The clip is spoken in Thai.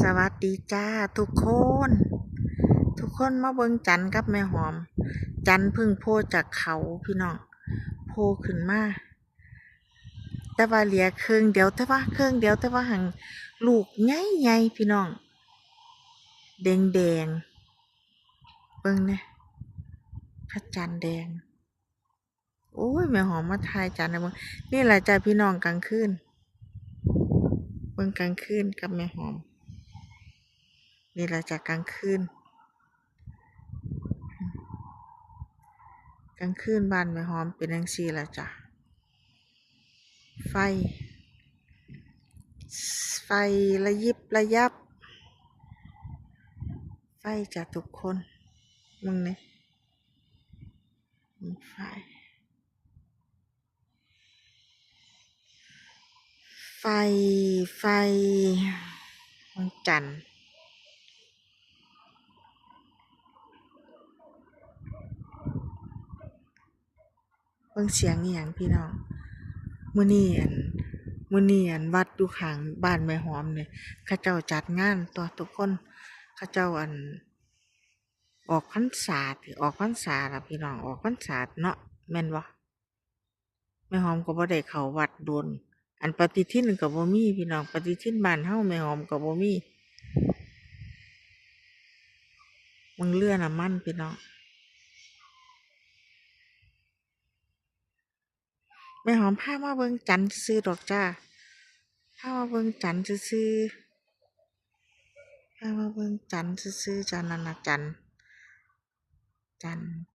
สวัสดีจ้าทุกคน ทุกคนมาเบิ่งจันทร์กับแม่หอม จันพึ่งโผล่จากเขาพี่น้องโผล่ขึ้นมาแต่ว่าเหลียเครื่องเดียวแต่ว่าเครื่องเดียวแต่ว่าหังลูกใหญ่ๆพี่น้องแดงแดงๆเบิ่งเนี่ยพระจันทร์แดงโอ้ยแม่หอมมาทายจันนะเบิ่งนี่แหละจ้าพี่น้องกลางคืนเบิ่งกลางคืนกับแม่หอม นี่ละจากกลางคืนกลางคืนบ้านแม่หอมเป็นจังซี่ละจ้ะ ไฟ ไฟระยิบระยับ ไฟจากทุกคนมึงเนี่ยไฟ ไฟ ไฟ วันจันทร์ เบิ่งเสียงอหย่างพี่น้องมื้อนี้อันมื้อนี้อันวัดอยู่ข้างบ้านแม่หอมเนี่ยเขาเจ้าจัดงานตัวทุกคนเขาเจ้าอัน ออกพรรษาออกพรรษาล่ะพี่น้องออกพรรษาเนาะแม่นบ่แม่หอมก็บ่ได้เข้าวัดโดน อันปฏิทินก็บ่มีพี่น้องปฏิทินบ้านเฮาแม่หอมก็บ่มีมึงเรือน้ำมันพี่น้อง แม่หอมผ้ามาเบิ้งจันซื้อดอกจ้าผ้ามาเบิ้งจันซื้อผ้ามาเบิ้งจันซื้อจ้านันน่ะจันจัน